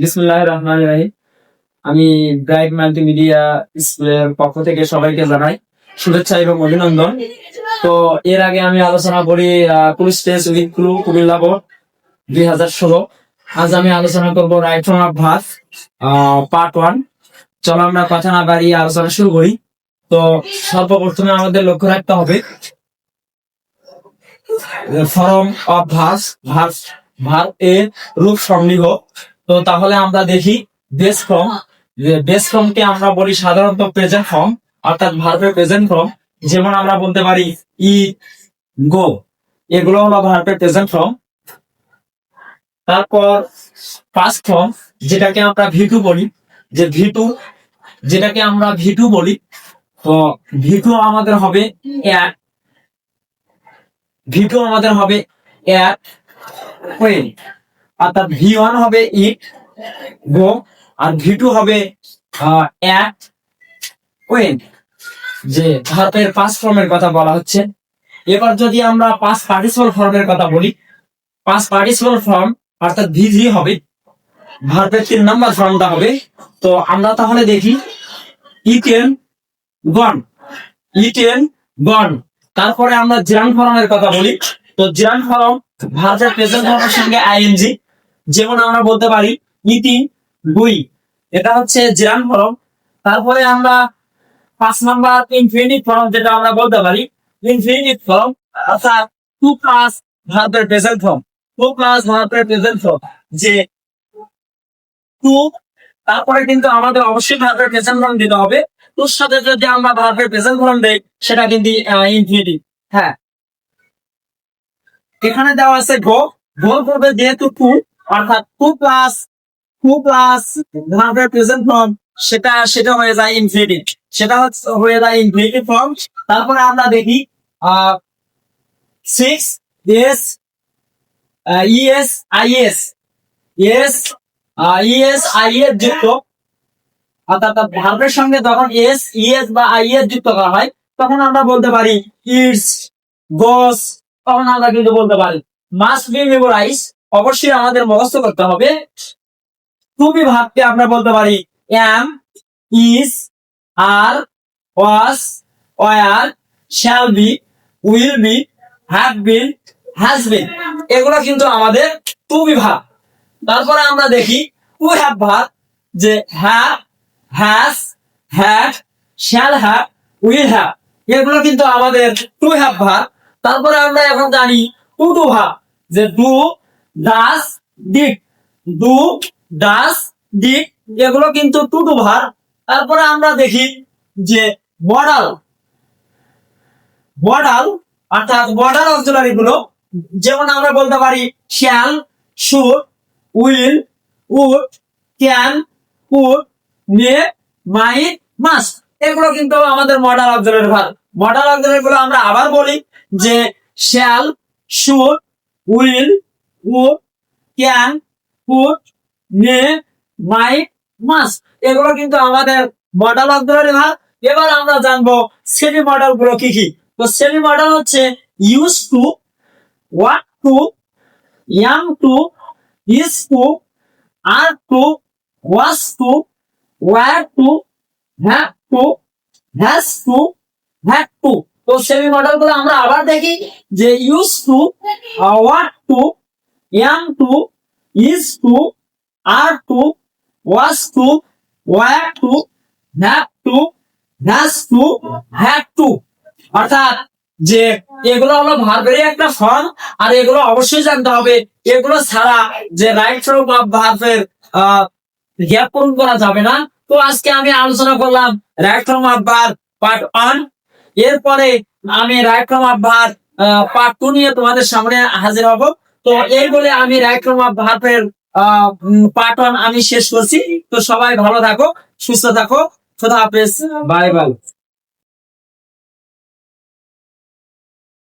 বিসমুল্লাহ রহমান রাহিম আমি bright multimedia স্কুলের পক্ষ থেকে সবাইকে জানাই শুভেচ্ছা এবং অভিনন্দন। তো এর আগে আমি আলোচনা করি police test with clue Cumilla board দুই হাজার ষোলো। আজ আমি আলোচনা করব রাইট ফ্রম অফ ভাস পার্ট ওয়ান। চলো আমরা কথা না বাড়িয়ে আলোচনা শুরু করি। তো সর্বপ্রথমে আমাদের লক্ষ্য রাখতে হবে, ফরম অফ ভাস ভাস ভার এর রূপ সমৃহ তো তাহলে আমরা দেখি বেস ফর্ম বেস ফর্মকে আমরা বলি সাধারণত প্রেজেন্ট ফর্ম অর্থাৎ ভার্বের প্রেজেন্ট ফর্ম যেমন আমরা বলতে পারি ই, গো, এগুলো হলো ভার্বের প্রেজেন্ট ফর্ম তারপর পাস্ট ফর্ম যেটাকে আমরা ভিটু বলি, যে ভিটু যেটাকে আমরা ভিটু বলি, তো ভিটু আমাদের হবে এক ভিটু আমাদের হবে এক ওয়েন অর্থাৎ ভি ওয়ান হবে ইট গো আর ভি টু হবে অ্যাট ওয়েন যে ভারতের পাঁচ ফর্মের কথা বলা হচ্ছে। এবার যদি আমরা পাঁচ পার্টিসিপাল ফর্মের কথা বলি, পাঁচ পার্টিসিপাল ফর্ম অর্থাৎ ভিজি হবে ভারতের তিন নম্বর ফর্মটা হবে, তো আমরা তাহলে দেখি ইটেন গন ইটেন গন তারপরে আমরা জিরান ফর্মের কথা বলি, তো জিরান ফর্ম ভারতের প্রেজেন্ট ফর্মের সঙ্গে আইএনজি যেমন আমরা বলতে পারি ইতি গুই এটা হচ্ছে জিরান ফর্ম। তারপরে আমরা পাঁচ নাম্বার ইনফিনিট ফর্ম যেটা আমরা বলতে পারি। ইনফিনিট ফর্ম অর্থাৎ টু প্লাস ভারতের প্রেজেন্ট ফর্ম টু প্লাস ভারতের প্রেজেন্ট ফর্ম যে টু তারপরে কিন্তু আমাদের অবশ্যই ভারতের প্রেজেন্ট ফর্ম দিতে হবে। টুর সাথে যদি আমরা ভারতের প্রেজেন্ট ফর্ম দেই, সেটা কিন্তু ইনফিনিটিভ হ্যাঁ। এখানে দেওয়া আছে গো গো করবে যেহেতু টু অর্থাৎ টু প্লাস টু প্লাস ভার্বের প্রেজেন্ট ফর্ম সেটা সেটা হয়ে যায় ইনফিনিটিভ সেটা হচ্ছে, হয়ে যায় ইনফিনিটিভ ফর্ম তারপরে আমরা দেখি six S E S I S S E S I S যুক্ত। অর্থাৎ ভার্বের সঙ্গে যখন এস ইএস বা আইএস যুক্ত করা হয়, তখন আমরা বলতে পারি ইটস গোস তখন আমরা কিন্তু বলতে পারি মাস্ট বি মেমোরাইজ অবশ্যই আমাদের মুখস্থ করতে হবে। তুমি ভাবকে আমরা বলতে পারি am is are was were shall be will be have been has been এগুলো কিন্তু আমাদের টু বিভাগ তারপরে আমরা দেখি উ হ্যাভ ভাগ? যে have has had shall have will have এগুলো কিন্তু আমাদের টু হ্যাভ ভাগ। তারপরে আমরা এখন জানি টু টু ভাগ? যে do does did do does did এগুলো কিন্তু টু টু ভার। তারপরে আমরা দেখি যে মডাল মডাল অর্থাৎ মডাল অক্সিলারি গুলো যেমন আমরা বলতে পারি shall should will would can could may might, must. এগুলো কিন্তু আমাদের modal auxiliary verb. Modal auxiliary গুলো আমরা আবার বলি যে shall should will would can could may might must এগুলো কিন্তু আমাদের মডেল অক্সিলারি ভাগ এবার আমরা জানব সেমি মডেলগুলো কি কি? তো সেমি মডেল হচ্ছে used to ought to young to is to are to was to were to have to has to had to তো সেমি মডেলগুলো আমরা আবার দেখি যে used to ought to young to is to are to was to were to have to has to had to অর্থাৎ যে এগুলো হলো ভার্বেরই একটা ফর্ম আর এগুলো অবশ্যই জানতে হবে। এগুলো ছাড়া যে রাইট ফ্রম অফ ভার্বের পূরণ করা যাবে না। তো আজকে আমি আলোচনা করলাম right form of verb part one এরপরে আমি right form of verb part two নিয়ে তোমাদের সামনে হাজির হব। তো এই বলে আমি রায়ক্রমা ভাপের পাঠন আমি শেষ করছি। তো সবাই ভালো থাকো, সুস্থ থাকো। খোদা হাফেজ। Bye bye.